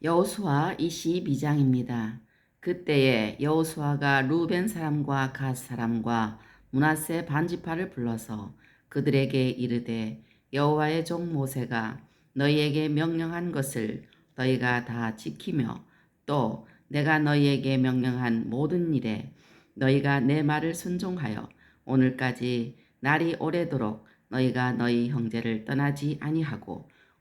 여호수아 22장입니다. 그때에 여호수아가 루벤 사람과 갓 사람과 문하세 반지파를 불러서 그들에게 이르되 여호와의 종 모세가 너희에게 명령한 것을 너희가 다 지키며 또 내가 너희에게 명령한 모든 일에 너희가 내 말을 순종하여 오늘까지 날이 오래도록 너희가 너희 형제를 떠나지 아니하고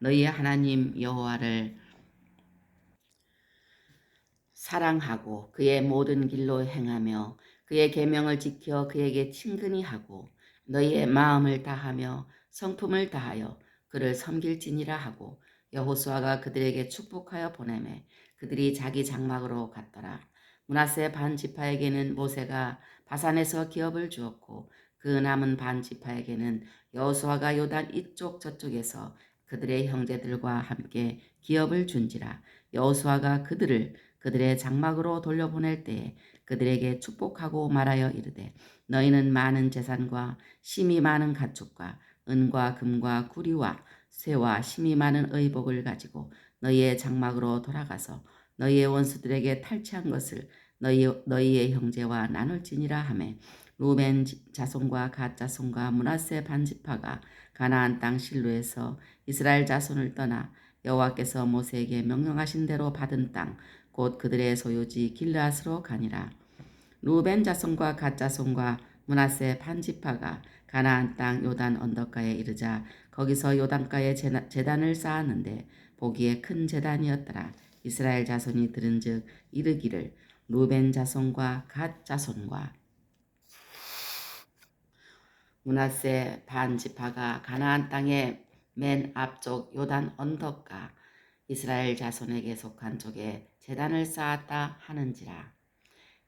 너희의 하나님 여호와를 사랑하고 그의 모든 길로 행하며 그의 계명을 지켜 그에게 친근히 하고 너희의 마음을 다하며 성품을 다하여 그를 섬길지니라 하고 여호수아가 그들에게 축복하여 보내매 그들이 자기 장막으로 갔더라. 문하세 반 지파에게는 모세가 바산에서 기업을 주었고 그 남은 반 지파에게는 여호수아가 요단 이쪽 저쪽에서 그들의 형제들과 함께 기업을 준지라 여호수아가 그들을 그들의 장막으로 돌려보낼 때에 그들에게 축복하고 말하여 이르되 너희는 많은 재산과 심이 많은 가축과 은과 금과 구리와 쇠와 심이 많은 의복을 가지고 너희의 장막으로 돌아가서 너희의 원수들에게 탈취한 것을 너희, 너희의 형제와 나눌지니라 하매 루벤 자손과 갓 자손과 문하세 반지파가 가나안 땅 실로에서 이스라엘 자손을 떠나 여호와께서 모세에게 명령하신 대로 받은 땅 곧 그들의 소유지 길라스로 가니라. 루벤 자손과 갓 자손과 문하세 반지파가 가나안 땅 요단 언덕가에 이르자 거기서 요단가에 재단을 쌓았는데 보기에 큰 재단이었더라. 이스라엘 자손이 들은즉 이르기를 루벤 자손과 갓 자손과 문하세 반지파가 가나안 땅의 맨 앞쪽 요단 언덕가 이스라엘 자손에게 속한 쪽에 재단을 쌓았다 하는지라.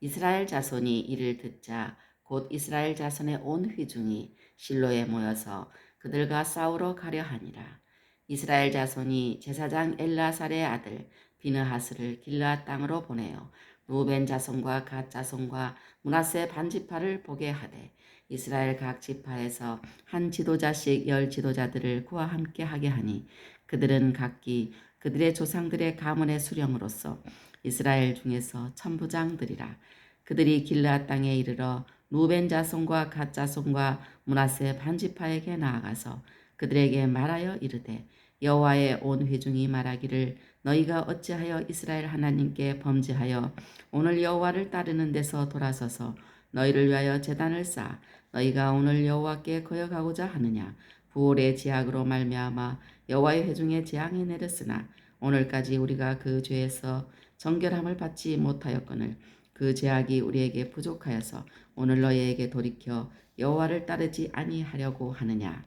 이스라엘 자손이 이를 듣자 곧 이스라엘 자손의 온 회중이 실로에 모여서 그들과 싸우러 가려 하니라. 이스라엘 자손이 제사장 엘라살의 아들 비느하스를 길라 땅으로 보내어 루벤 자손과 갓 자손과 문하세 반지파를 보게 하되 이스라엘 각 지파에서 한 지도자씩 열 지도자들을 그와 함께 하게 하니 그들은 각기 그들의 조상들의 가문의 수령으로서 이스라엘 중에서 천부장들이라. 그들이 길라 땅에 이르러 루벤 자손과 갓 자손과 문하세 반지파에게 나아가서 그들에게 말하여 이르되 여호와의 온 회중이 말하기를 너희가 어찌하여 이스라엘 하나님께 범죄하여 오늘 여호와를 따르는 데서 돌아서서 너희를 위하여 재단을 쌓아 너희가 오늘 여호와께 거역하고자 하느냐? 부올의 지약으로 말미암아 여호와의 회중에 재앙이 내렸으나 오늘까지 우리가 그 죄에서 정결함을 받지 못하였거늘 그 죄악이 우리에게 부족하여서 오늘 너희에게 돌이켜 여호와를 따르지 아니하려고 하느냐?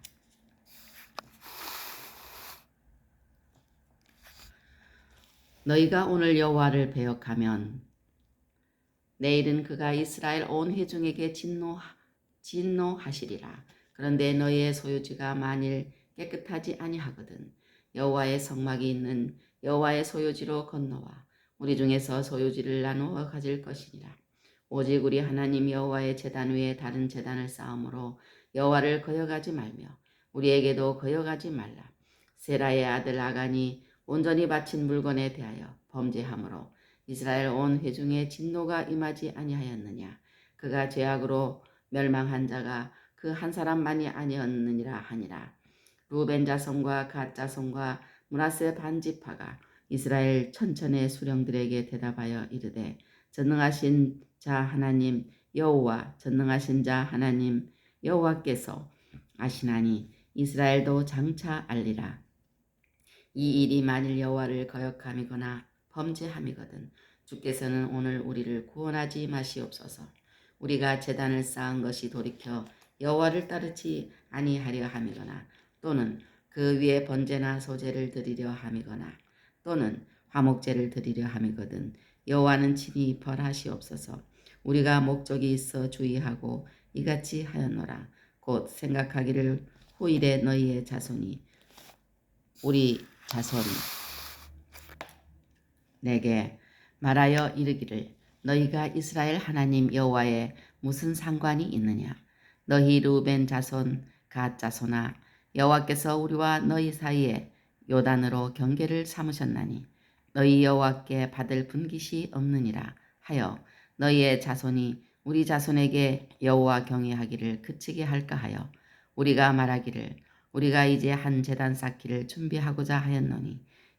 너희가 오늘 여호와를 배역하면 내일은 그가 이스라엘 온 회중에게 진노 진노하시리라. 그런데 너희의 소유지가 만일 깨끗하지 아니하거든 여호와의 성막이 있는 여호와의 소유지로 건너와 우리 중에서 소유지를 나누어 가질 것이니라. 오직 우리 하나님 여호와의 제단 위에 다른 제단을 쌓음으로 여호와를 거역하지 말며 우리에게도 거역하지 말라. 세라의 아들 아간이 온전히 바친 물건에 대하여 범죄함으로 이스라엘 온 회중의 진노가 임하지 아니하였느냐. 그가 죄악으로 멸망한 자가 그 한 사람만이 아니었느니라 하니라. 루벤 자손과 갓 자손과 문하세 반지파가 이스라엘 천천의 수령들에게 대답하여 이르되 전능하신 자 하나님 여호와 전능하신 자 하나님 여호와께서 아시나니 이스라엘도 장차 알리라. 이 일이 만일 여호와를 거역함이거나 범죄함이거든. 주께서는 오늘 우리를 구원하지 마시옵소서. 우리가 재단을 쌓은 것이 돌이켜 여호와를 따르지 아니하려 함이거나 또는 그 위에 번제나 소제를 드리려 함이거나 또는 화목제를 드리려 함이거든 여호와는 친히 벌하시옵소서. 우리가 목적이 있어 주의하고 이같이 하였노라. 곧 생각하기를 후일에 너희의 자손이 우리 자손이 내게 말하여 이르기를 너희가 이스라엘 하나님 여호와에 무슨 상관이 있느냐? 너희 루벤 자손 갓 자손아 여호와께서 우리와 너희 사이에 요단으로 경계를 삼으셨나니 너희 여호와께 받을 분깃이 없느니라 하여 너희의 자손이 우리 자손에게 여호와 경외하기를 그치게 할까 하여 우리가 말하기를 우리가 이제 한 제단 쌓기를 준비하고자 하였노니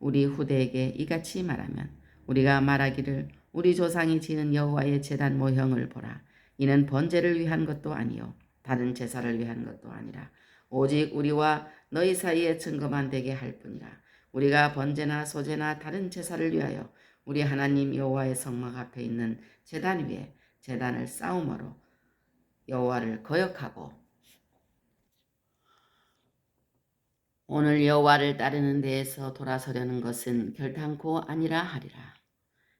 우리 후대에게 이같이 말하면 우리가 말하기를 우리 조상이 지은 여호와의 제단 모형을 보라. 이는 번제를 위한 것도 아니요 다른 제사를 위한 것도 아니라 오직 우리와 너희 사이에 증거만 되게 할 뿐이라. 우리가 번제나 소제나 다른 제사를 위하여 우리 하나님 여호와의 성막 앞에 있는 제단 위에 제단을 싸움으로 여호와를 거역하고 오늘 여호와를 따르는 데에서 돌아서려는 것은 결단코 아니라 하리라.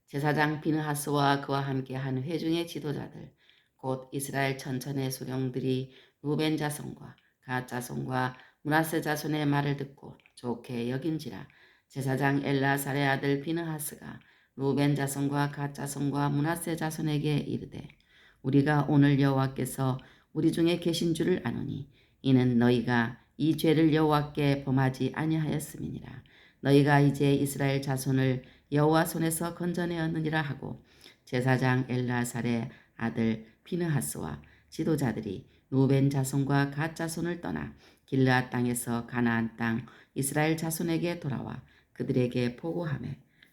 제사장 비느하스와 그와 함께 한 회중의 지도자들 곧 이스라엘 천천의 수령들이 루벤 자손과 갓 자손과 문하세 자손의 말을 듣고 좋게 여긴지라 제사장 엘라살의 아들 비느하스가 루벤 자손과 갓 자손과 문하세 자손에게 이르되 우리가 오늘 여호와께서 우리 중에 계신 줄을 아노니 이는 너희가 이 죄를 여호와께 범하지 아니하였음이니라. 너희가 이제 이스라엘 자손을 여호와 손에서 건져내었느니라 하고 제사장 엘라살의 아들 피느하스와 지도자들이 루벤 자손과 갓 자손을 떠나 길르앗 땅에서 가나안 땅 이스라엘 자손에게 돌아와 그들에게 보고하며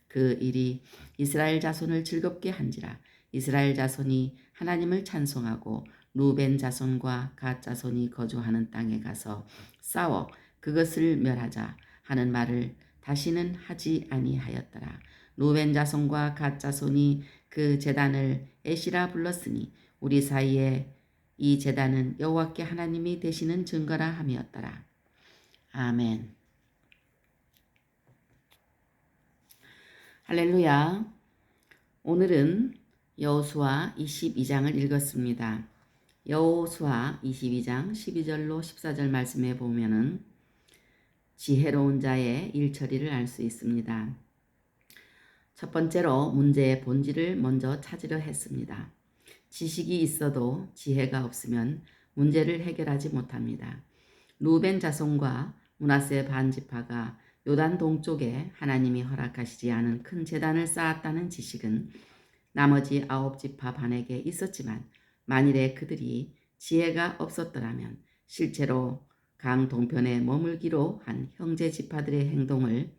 그 일이 이스라엘 자손을 즐겁게 한지라. 이스라엘 자손이 하나님을 찬송하고 루벤 자손과 갓 자손이 거주하는 땅에 가서 싸워 그것을 멸하자 하는 말을 다시는 하지 아니하였더라. 루벤 자손과 갓 자손이 그 제단을 에시라 불렀으니 우리 사이에 이 제단은 여호와께 하나님이 되시는 증거라 함이었더라. 아멘. 할렐루야. 오늘은 여호수아 22장을 읽었습니다. 여호수아 22장 12절로 14절 말씀에 보면은 지혜로운 자의 일처리를 알 수 있습니다. 첫 번째로 문제의 본질을 먼저 찾으려 했습니다. 지식이 있어도 지혜가 없으면 문제를 해결하지 못합니다. 루벤 자손과 문하세 반지파가 요단 동쪽에 하나님이 허락하시지 않은 큰 재단을 쌓았다는 지식은 나머지 아홉 지파 반에게 있었지만 만일에 그들이 지혜가 없었더라면 실제로 강 동편에 머물기로 한 형제 지파들의 행동을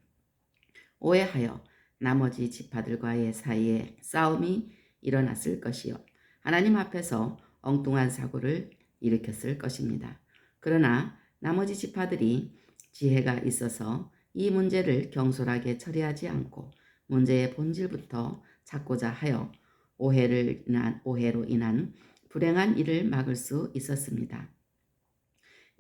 오해하여 나머지 지파들과의 사이에 싸움이 일어났을 것이요. 하나님 앞에서 엉뚱한 사고를 일으켰을 것입니다. 그러나 나머지 지파들이 지혜가 있어서 이 문제를 경솔하게 처리하지 않고 문제의 본질부터 찾고자 하여 오해를 인한 오해로 인한 불행한 일을 막을 수 있었습니다.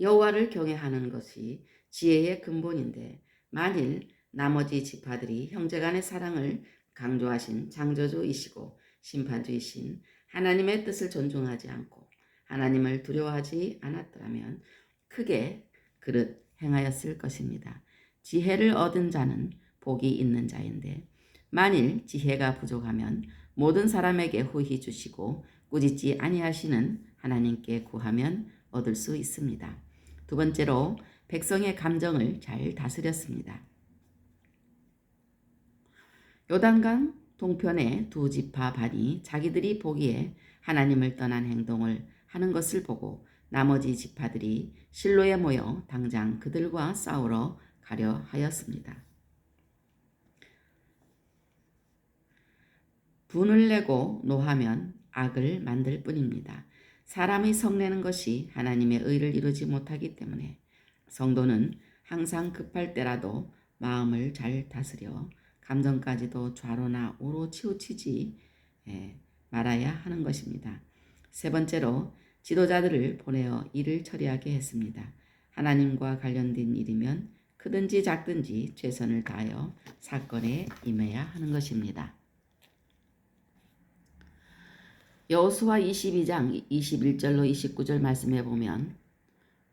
여호와를 경외하는 것이 지혜의 근본인데 만일 나머지 지파들이 형제간의 사랑을 강조하신 창조주이시고 심판주이신 하나님의 뜻을 존중하지 않고 하나님을 두려워하지 않았더라면 크게 그릇 행하였을 것입니다. 지혜를 얻은 자는 복이 있는 자인데 만일 지혜가 부족하면 모든 사람에게 후히 주시고 꾸짖지 아니하시는 하나님께 구하면 얻을 수 있습니다. 두 번째로 백성의 감정을 잘 다스렸습니다. 요단강 동편의 두 지파 반이 자기들이 보기에 하나님을 떠난 행동을 하는 것을 보고 나머지 지파들이 실로에 모여 당장 그들과 싸우러 가려 하였습니다. 분을 내고 노하면 악을 만들 뿐입니다. 사람의 성내는 것이 하나님의 의를 이루지 못하기 때문에 성도는 항상 급할 때라도 마음을 잘 다스려 감정까지도 좌로나 우로 치우치지 예, 말아야 하는 것입니다. 세 번째로 지도자들을 보내어 일을 처리하게 했습니다. 하나님과 관련된 일이면 크든지 작든지 최선을 다하여 사건에 임해야 하는 것입니다. 여호수아 22장 21절로 29절 말씀해 보면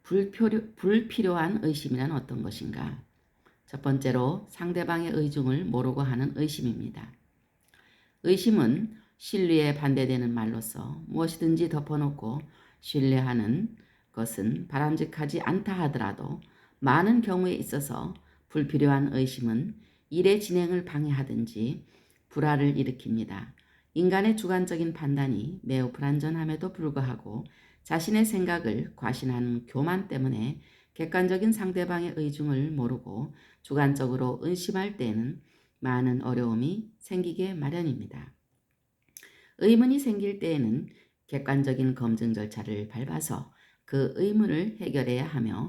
불필요, 불필요 한 의심이란 어떤 것인가? 첫 번째로 상대방의 의중을 모르고 하는 의심입니다. 의심은 신뢰에 반대되는 말로서 무엇이든지 덮어놓고 신뢰하는 것은 바람직하지 않다 하더라도 많은 경우에 있어서 불필요한 의심은 일의 진행을 방해하든지 불화를 일으킵니다. 인간의 주관적인 판단이 매우 불완전함에도 불구하고 자신의 생각을 과신하는 교만 때문에 객관적인 상대방의 의중을 모르고 주관적으로 의심할 때에는 많은 어려움이 생기게 마련입니다. 의문이 생길 때에는 객관적인 검증 절차를 밟아서 그 의문을 해결해야 하며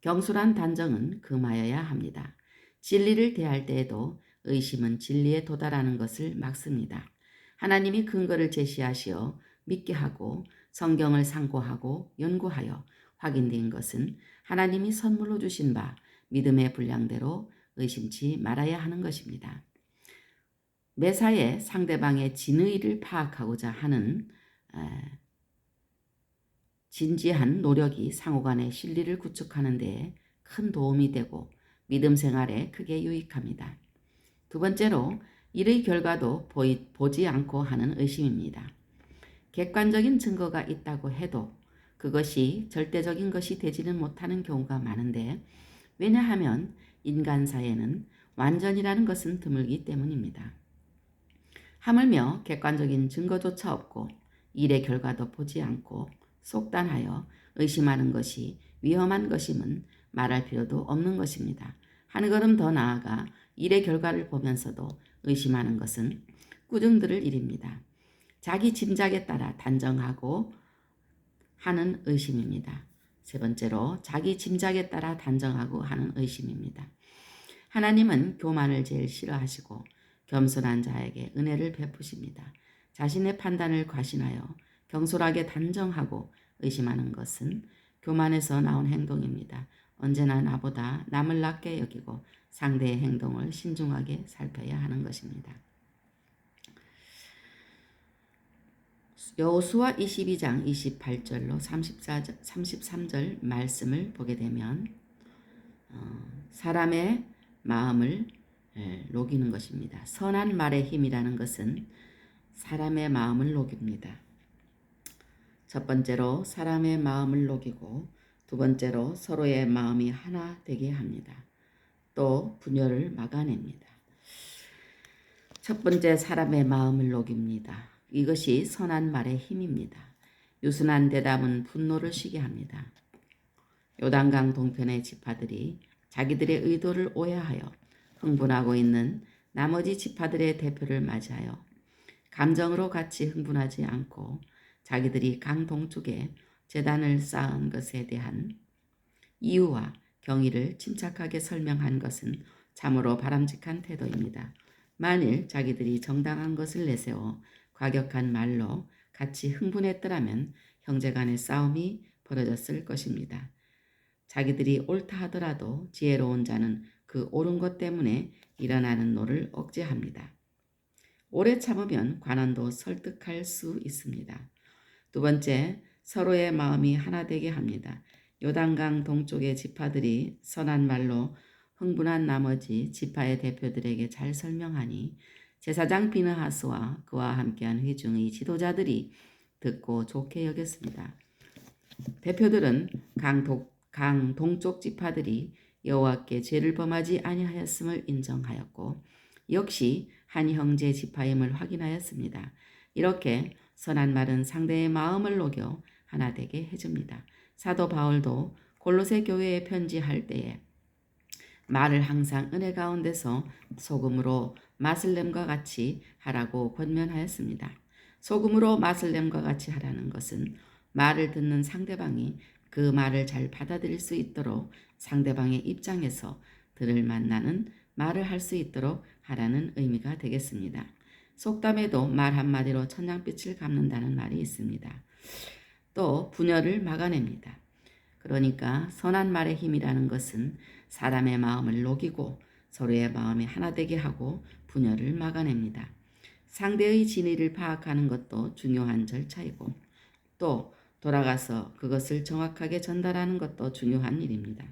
경솔한 단정은 금하여야 합니다. 진리를 대할 때에도 의심은 진리에 도달하는 것을 막습니다. 하나님이 근거를 제시하시어 믿게 하고 성경을 상고하고 연구하여 확인된 것은 하나님이 선물로 주신 바 믿음의 분량대로 의심치 말아야 하는 것입니다. 매사에 상대방의 진의를 파악하고자 하는 진지한 노력이 상호간의 실리를 구축하는 데에 큰 도움이 되고 믿음 생활에 크게 유익합니다. 두 번째로 일의 결과도 보이, 보지 않고 하는 의심입니다. 객관적인 증거가 있다고 해도 그것이 절대적인 것이 되지는 못하는 경우가 많은데 왜냐하면 인간사에는 완전이라는 것은 드물기 때문입니다. 하물며 객관적인 증거조차 없고 일의 결과도 보지 않고 속단하여 의심하는 것이 위험한 것임은 말할 필요도 없는 것입니다. 한 걸음 더 나아가 일의 결과를 보면서도 의심하는 것은 꾸중들을 일입니다. 자기 짐작에 따라 단정하고 하는 의심입니다. 세 번째로 자기 짐작에 따라 단정하고 하는 의심입니다. 하나님은 교만을 제일 싫어하시고 겸손한 자에게 은혜를 베푸십니다. 자신의 판단을 과신하여 경솔하게 단정하고 의심하는 것은 교만에서 나온 행동입니다. 언제나 나보다 남을 낮게 여기고 상대의 행동을 신중하게 살펴야 하는 것입니다. 여호수아 22장 28절로 34절, 33절 말씀을 보게 되면 어, 사람의 마음을 예, 녹이는 것입니다. 선한 말의 힘이라는 것은 사람의 마음을 녹입니다. 첫 번째로 사람의 마음을 녹이고 두 번째로 서로의 마음이 하나 되게 합니다. 또 분열을 막아냅니다. 첫 번째 사람의 마음을 녹입니다. 이것이 선한 말의 힘입니다. 유순한 대답은 분노를 쉬게 합니다. 요단강 동편의 지파들이 자기들의 의도를 오해하여 흥분하고 있는 나머지 지파들의 대표를 맞이하여 감정으로 같이 흥분하지 않고 자기들이 강 동쪽에 재단을 쌓은 것에 대한 이유와 경위를 침착하게 설명한 것은 참으로 바람직한 태도입니다. 만일 자기들이 정당한 것을 내세워 과격한 말로 같이 흥분했더라면 형제 간의 싸움이 벌어졌을 것입니다. 자기들이 옳다 하더라도 지혜로운 자는 그 옳은 것 때문에 일어나는 노를 억제합니다. 오래 참으면 관원도 설득할 수 있습니다. 두 번째, 서로의 마음이 하나 되게 합니다. 요단강 동쪽의 지파들이 선한 말로 흥분한 나머지 지파의 대표들에게 잘 설명하니 제사장 비느하스와 그와 함께한 회중의 지도자들이 듣고 좋게 여겼습니다. 대표들은 강, 동, 강 동쪽 지파들이 여호와께 죄를 범하지 아니하였음을 인정하였고 역시 한 형제 지파임을 확인하였습니다. 이렇게 선한 말은 상대의 마음을 녹여 하나 되게 해줍니다. 사도 바울도 골로새 교회에 편지할 때에 말을 항상 은혜 가운데서 소금으로 맛을 냄과 같이 하라고 권면하였습니다. 소금으로 맛을 냄과 같이 하라는 것은 말을 듣는 상대방이 그 말을 잘 받아들일 수 있도록 상대방의 입장에서 들을 만나는 말을 할 수 있도록 하라는 의미가 되겠습니다. 속담에도 말 한마디로 천냥빛을 갚는다는 말이 있습니다. 또 분열을 막아냅니다. 그러니까 선한 말의 힘이라는 것은 사람의 마음을 녹이고 서로의 마음이 하나 되게 하고 분열을 막아냅니다. 상대의 진의를 파악하는 것도 중요한 절차이고 또 돌아가서 그것을 정확하게 전달하는 것도 중요한 일입니다.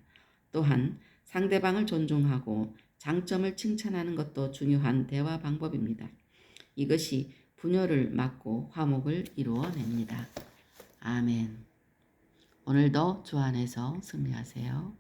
또한 상대방을 존중하고 장점을 칭찬하는 것도 중요한 대화 방법입니다. 이것이 분열을 막고 화목을 이루어냅니다. 아멘. 오늘도 주 안에서 승리하세요.